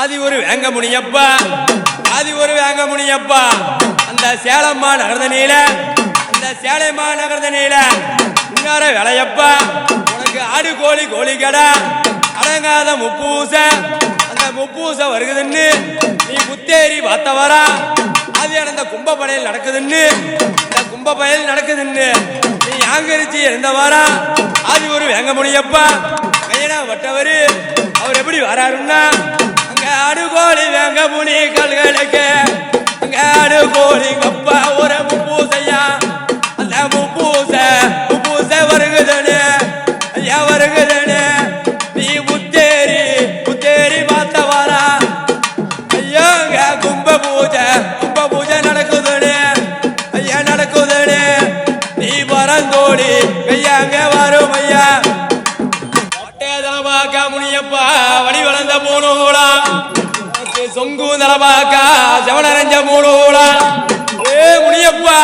ஆதி ஒரு வேங்க முனியப்பா ஆதி ஒரு வேங்க முனியப்பா அந்த சேலம்மா நகர்ந்த நீல அந்த சேலைமா நகர்ந்த நீல. இன்னார வேலையப்பா. உனக்கு ஆடு கோழி கோழி கடை. அடங்காத முப்பூச. அந்த முப்பூச வருகுதுன்னு நீ புத்தேரி பார்த்தவரா அது அந்த கும்பப்படையில் நடக்குதுன்னு இந்த கும்பப்படையில் நடக்குதுன்னு நீ ஆங்கரிச்சு இருந்தவாரா. ஆதி ஒரு வேங்க முனியப்பா கையனா அவர் எப்படி வராருன்னா அங்க ஆடு கோழி வேங்க புனி கல்களுக்கு. அங்க ஆடு கோழி கப்பா ஒரு சொங்கு தலபாக்கா செவனரஞ்ச மூணூலா ஏ முனியப்பா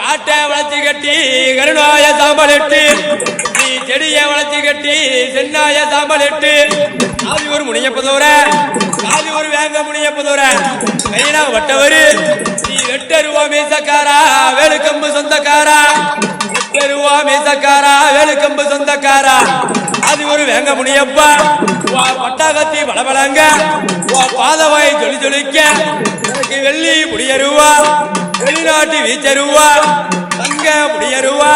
காட்டை வளர்ச்சி கட்டி கருணாய சாம்பலிட்டு நீ செடியை வளர்ச்சி கட்டி சென்னாய சாம்பலிட்டு. ஆதி ஒரு முனியப்பதோர ஆதி ஒரு வேங்க முனியப்பதோர கையினா வட்டவரு நீ வெட்டருவா மீசக்காரா வேலுக்கம்பு சொந்தக்காரா? ரூபா மீசக்காரா வேலுக்கம்பு சொந்தக்காரா? அது ஒரு வேங்க முனியப்பா. வா பட்டாகத்தி பளபளங்க வா பாதவாய் ஜொலி ஜொலிக்க. எனக்கு வெள்ளி முடியருவா. வெளிநாட்டு வீச்சருவா. தங்க முடியருவா.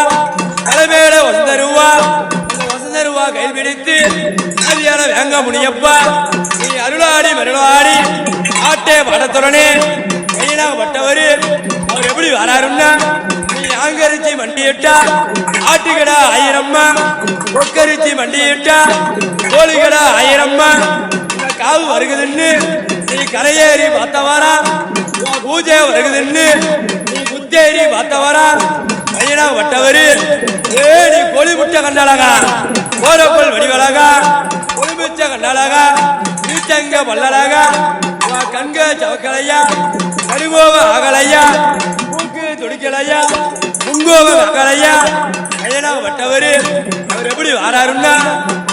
தலைமையில வந்தருவா வசந்தருவா கை பிடித்து அதியான வேங்க முனியப்பா. நீ அருளாடி மருளாடி ஆட்டே படத்துடனே கையினா பட்டவரு. அவர் எப்படி வராருன்னா நீ மண்டியிட்டா ஆட்டுக்கடா ஆயிரம்மா கொக்கரிச்சி மண்டியிட்டா கோழிக்கடா ஆயிரம்மா காவு வருகுதுன்னு நீ கரையேறி பார்த்தவாரா பூஜை வருகுதுன்னு நீ புத்தேரி பார்த்தவாரா பையனா வட்டவரு. ஏ நீ கோழி முட்டை கண்டாளகா கோரப்பல் வடிவழகா. கொழுமிச்ச கண்டாளகா நீச்சங்க பல்லழகா கண்க சவக்கலையா. கருகோவ அகலையா மூக்கு துடிக்கலையா. முங்கோவ அகலையா கையனா வட்டவரு. அவர் எப்படி வாராருன்னா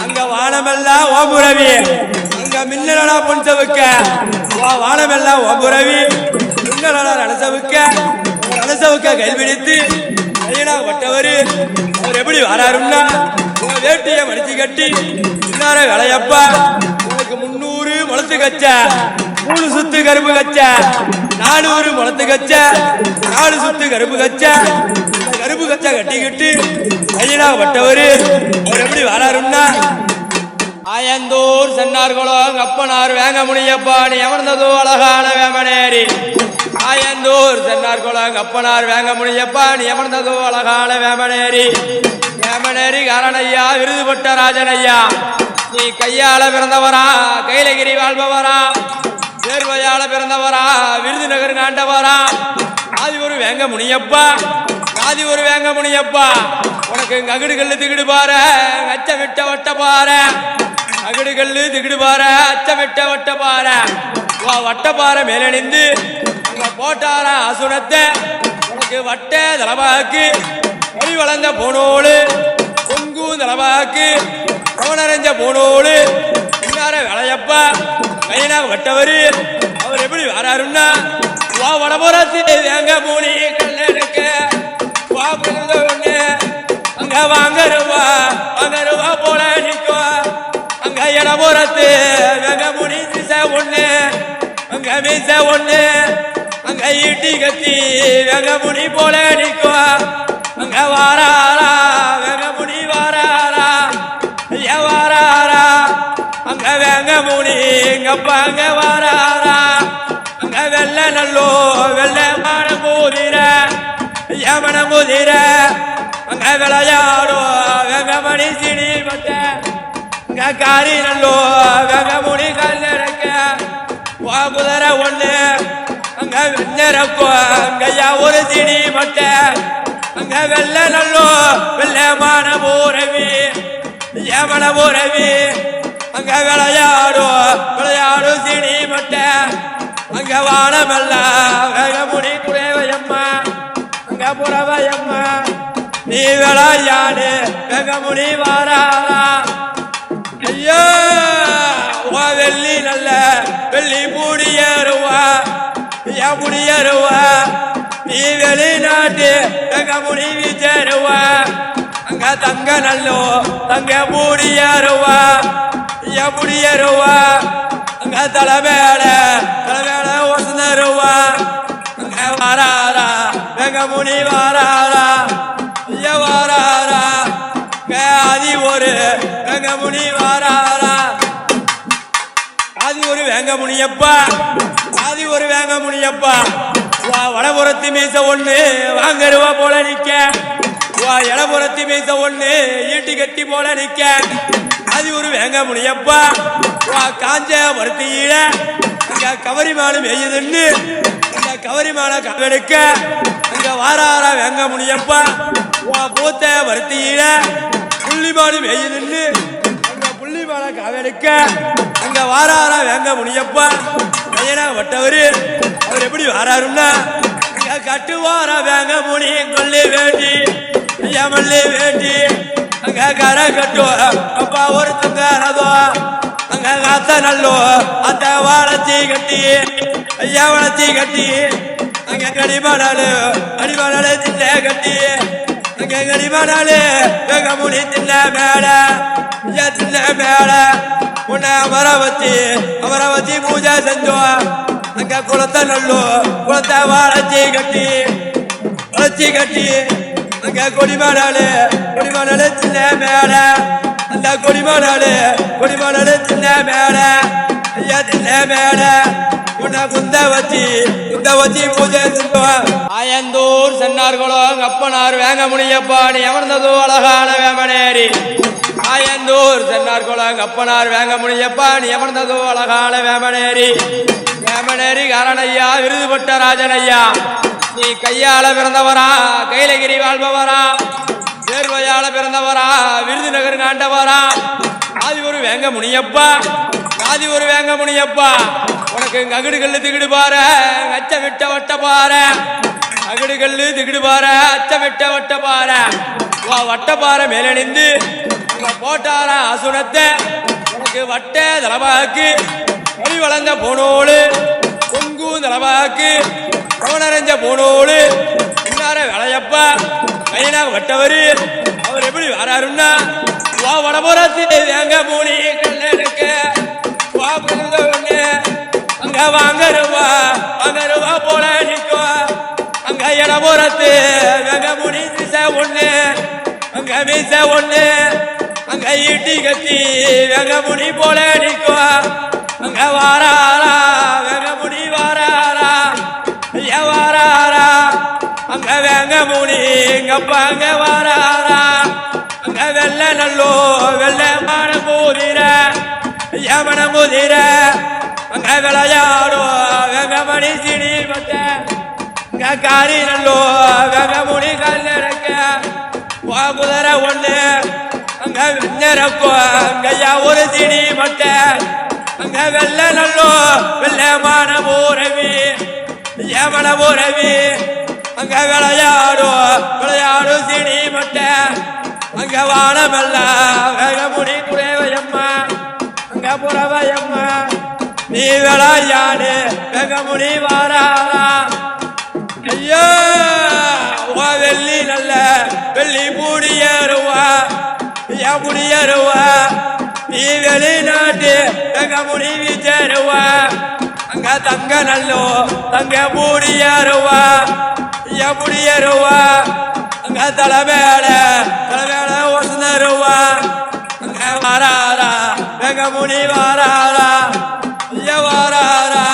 அங்க வானமெல்லாம் ஓபுரவி அங்க மின்னலடா பொன் சவுக்க. வா வானமெல்லாம் ஓபுரவி மின்னலடா நனசவுக்க நனசவுக்க கைபிடித்து கையனா வட்டவரு. அவர் எப்படி வாராருன்னா உங்க வேட்டிய மடிச்சு கட்டி இன்னார வேலையப்பா. உனக்கு முன்னூறு முளத்து கச்ச. மூணு சுத்து கருப்பு கச்ச. நானூறு முளத்து கச்ச. நாலு சுத்து கருப்பு கச்ச. இந்த கருப்பு கட்டிக்கிட்டு கையனா பட்டவர் அவர் எப்படி வராருன்னா ஆயந்தூர் சென்னார்களோ அப்பனார் வேங்க முடியப்பா நீ அமர்ந்ததோ அழகான வேமனேரி. ஆயந்தூர் சென்னார்களோ அப்பனார் வேங்க முடியப்பா நீ அமர்ந்ததோ அழகான வேமனேரி. வேமனேரி காரணையா விருதுபட்ட ராஜனையா. நீ கையால பிறந்தவரா கைலகிரி வாழ்பவரா. சேர்வையால பிறந்தவரா விருதுநகர் காண்டவரா ஆதி ஒரு வேங்க முனியப்பா ஆதி ஒரு வேங்க முனியப்பா உனக்கு அகடு கல்லு திகிடு பாரு அச்ச விட்ட வட்ட பாரு. அகடு கல்லு திகிடு பாரு அச்ச விட்ட வட்ட பாரு. வா வட்ட பாறை மேலணிந்து அங்க போட்டார அசுனத்தை உனக்கு வட்ட தலவாக்கு ஒளி வளர்ந்த போனோடு பொங்கு தலவாக்கு பவனரைஞ்ச போனோடு இன்னார வேலையப்பா. கையினா வட்டவரு அவர் எப்படி வராருன்னா வா வடபுறத்து வேங்க போனி கல்லெடுக்க வா பிறந்த ஒண்ணு அங்க வாங்கருவா வாங்கருவா போல நிற்கும் அங்க இடபுறத்து வேங்க மூணி திசை ஒண்ணு. அங்க மீச ஒண்ணு. அங்க ஈட்டி கத்தி வேங்க முனி போல நிற்கும் அங்க வாராரா வேங்க முனி வாராரா. ஐயா வாராரா. அங்க வேங்க முனி எங்கப்பா அங்க வாராரா. அங்க வெள்ள நல்லோ வெள்ள மாட போதிர. யமன முதிர அங்க விளையாடோ வெங்கமணி மணி பட்ட மட்ட அங்க காரி நல்லோ வேங்க முனி கல் இறக்க வா குதிர ஒண்ணு அங்க வெண்ணறப்போ அங்கய்யா ஒரு சிடி பட்ட அங்க வெள்ள நல்லோ வெள்ளமான போரவி யமன போரவி அங்க விளையாடோ விளையாடும் சிடி பட்ட அங்க வானமெல்லாம் வேகமுடி குறைவையம்மா புறவயம்மா. நீ விளையாடு வெங்கமுனி வாராரா. ஐயா வா வெள்ளி நல்ல வெள்ளி முடியருவா ஏன் முடியருவா நீ வெளிநாட்டு வெங்கமுனி விஜயருவா அங்க தங்க நல்லோ தங்க முடியருவா ஏன் முடியருவா அங்க தலைவேலை தலைவேலை ஒசனருவா அங்க வாரா. எங்க முனி வாராரா? ஐயா வாராரா? அது ஒரு எங்க முனி வாராரா? அது ஒரு வேங்க முனியப்பா. ஒரு வேங்கமுனியப்பா வா வடபுறத்து மீச ஒண்ணு வாங்கருவா போல நிக்க. வா இடபுறத்து மீச ஒண்ணு ஈட்டி கட்டி போல நிக்க. அது ஒரு வேங்க முடியப்பா வா காஞ்ச வருத்தியில அங்க கவரி மாடு மேயுதுன்னு. அந்த கவரி கவெடுக்க. வாரார வேங்க முனியப்பா உன் பூத்த வருத்தியில புள்ளி வெயில் நின்று அங்க புள்ளி காவெடுக்க அங்க வாரார வேங்க முனியப்பா பையனா வட்டவரு அவர் எப்படி வாராருன்னா கட்டுவார கட்டுவாரா வேங்க முனி கொள்ளி வேண்டி மல்லி வேண்டி அங்க கர கட்டு அப்பா ஒருத்தங்க அங்க காத்த நல்லோ அந்த வாழச்சி கட்டி ஐயா வளர்ச்சி கட்டி அங்க கடிமாடாலு அடிமாடாலு சின்ன கட்டி அங்க கடிமாடாலு வேங்க முனி தின்ன மேல தின்ன மேல. உன்னை அமராவதி அமராவதி பூஜை செஞ்சோம். அங்க குளத்தை நல்லோ குளத்தை வாழச்சி கட்டி வளர்ச்சி கட்டி. அங்க கொடிமாடாலு கொடிமாடாலு சின்ன மேல. அந்த கொடிமாடாலு கொடிமாடாலு சின்ன மேல. ஐயா மேல உன்னை குந்த வச்சி குந்த வச்சி பூஜை ஆயந்தூர் சென்னார்களோ அப்பனார் வேங்க முனியப்பா நீ அமர்ந்ததோ அழகான வேமனேரி. ஆயந்தூர் சென்னார்குளம் அப்பனார் வேங்க முனியப்பா நீ அமர்ந்ததோ அழகான வேமனேரி. வேமனேரி காரணையா விருதுபட்ட ராஜனையா. நீ கையால பிறந்தவரா கைலகிரி வாழ்பவரா. தேர்வையால பிறந்தவரா விருதுநகர் காண்டவரா. அது ஒரு வேங்க முனியப்பா காதி ஒரு வேங்க முனியப்பா. உனக்கு அகடு கல்லு திகிடு பாற அச்ச விட்ட வட்ட பாற அகடு கல்லு திகிடு பாற அச்ச விட்ட வட்ட பாற வா வட்ட பாற மேலணிந்து போட்டார அசுனத்தை உனக்கு வட்ட தலவாக்கு மொழி வளர்ந்த போனோடு பொங்கு தலவாக்கு பவனரைஞ்ச போனோடு இன்னார வேலையப்பா. மைனாக வட்டவரு. அவர் எப்படி வராருன்னா வா வடபுறத்து வேங்க மூணி கல்லெடுக்க வா அங்க வாங்கருவா வாங்கருவா போல நிற்கும் அங்க இடபுறத்து வேங்க மூணி திசை ஒண்ணு அங்க மீச ஒண்ணு அங்க ஈட்டி கத்தி வேங்க முனி போல நிற்கும் அங்க வாராரா வேங்க முனி வாராரா ஐயா வாராரா அங்க வேங்க முனி எங்கப்பா அங்க வாராரா அங்க வெள்ள நல்லோ வெள்ள மாட போதிர. யமன முதிர அங்க விளையாடோ வெங்கமணி சிடி பட்ட காரி நல்லோ வெங்கமுடி கல்லறக்க வா குதிர ஒண்ணு அங்க விஞ்ஞரப்போ அங்கய்யா ஒரு சிடி பட்ட அங்க வெள்ள நல்லோ வெள்ளமான பூரவி யமன பூரவி அங்க விளையாடோ விளையாடும் சிடி பட்ட அங்க வானமெல்லாம் வேக முடி குறைவையம்மா புறவையம்மா. நீ விளையாடு வெகமுனி முடி வாராளா ஐயா உவா வெள்ளி நல்ல வெள்ளி முடியருவா என் முடியருவா நீ வெளிநாட்டு வெகமுனி முடிவி அங்க தங்க நல்லோ தங்க முடியருவா என் முடியருவா அங்க தலைவேல தலைவேல ஒசந்தருவா வாராரா எங்க வாராரா ஐய வாராரா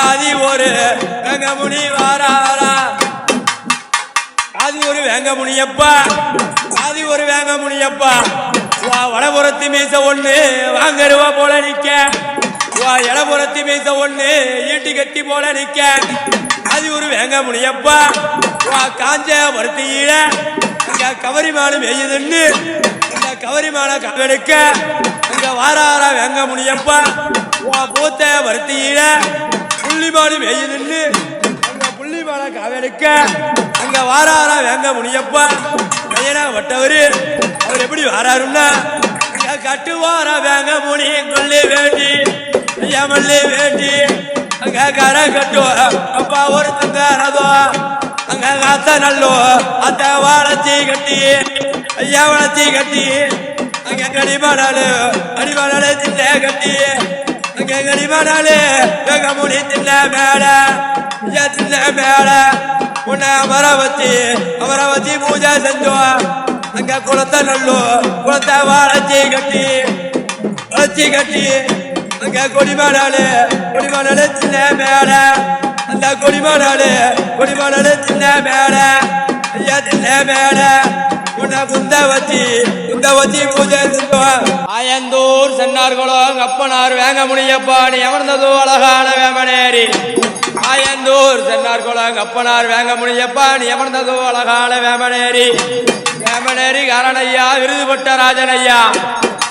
ஆதி ஒரு வெங்கமுனி வாராரா. ஆதி ஒரு வேங்க முனியப்பா ஆதி ஒரு வேங்க முனியப்பா வா வடபுறத்து மீச ஒண்ணு வாங்கருவா போல நிக்க. வா இடபுறத்து மீச ஒண்ணு ஈட்டி கட்டி போல நிக்க. அது ஒரு வேங்க முனியப்பா வா காஞ்ச வருத்தியில அங்க கவரி மாடு மேயுதுன்னு. கவரி மாலை கவெடுக்க அங்க வாராரா வேங்க முனியப்பா வா பூத்த வருத்தியில புள்ளி மாடு மேயுதுன்னு. அங்க புள்ளி மாலை கவெடுக்க அங்க வாராரா வேங்க முனியப்பா பையனா வட்டவரு. அவர் எப்படி வாராருன்னா கட்டுவார கட்டுவாரா வேங்க முனி கொள்ளி வேண்டி. ஐயா மல்லி வேண்டி. அங்க கரை கட்டுவார. அப்பா ஒருத்தங்க ரதோ அங்க அத்த நல்லோ அத்த வாழச்சி கட்டி ஐயா வளர்ச்சி கட்டி அங்க கடிமானாலு அடிமானாலு சின்ன கட்டி அங்க கடிமானாலு வெக முடி சின்ன மேல ஐயா சின்ன மேல உன்னை அமர வச்சு பூஜை செஞ்சோம். அங்க குளத்த நல்லோ குளத்த வாழச்சி கட்டி வளர்ச்சி கட்டி அங்க கொடிமானாலு கொடிமானாலு சின்ன மேல அந்த கொடிமானாலு கொடிமானாலு சின்ன மேல ஐயா சின்ன மேல. உன்னை குந்த வச்சு குந்த வச்சு பூஜை ஆயந்தூர் சென்னார்குளம் அப்பனார் வேங்க முடியப்பா நீ அமர்ந்ததோ அழகான வேமனேரி. ஆயந்தூர் சென்னார்குளம் அப்பனார் வேங்க முடியப்பா நீ அமர்ந்ததோ அழகான வேமனேரி. வேமனேரி காரணையா விருதுபட்ட ராஜனையா.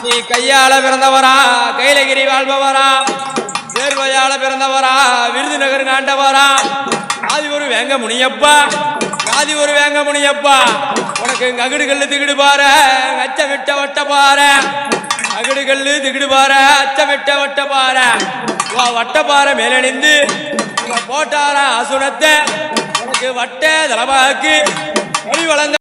நீ கையால பிறந்தவரா கைலகிரி வாழ்பவரா. கொய்யால பிறந்தவரா விருதுநகர் காண்டவரா ஆதி ஒரு வேங்க முனியப்பா. ஆதி ஒரு வேங்க முனியப்பா. உனக்கு அகடு கல்லு திகிடு பாரு அச்சமிட்ட வட்ட பாரு. அகடு கல்லு திகிடு பாரு அச்சமிட்ட வட்ட பாரு. வா வட்ட பாறை மேலணிந்து. போட்டாரா அசுனத்தை உனக்கு வட்ட தலபாக்கு மொழி வழங்க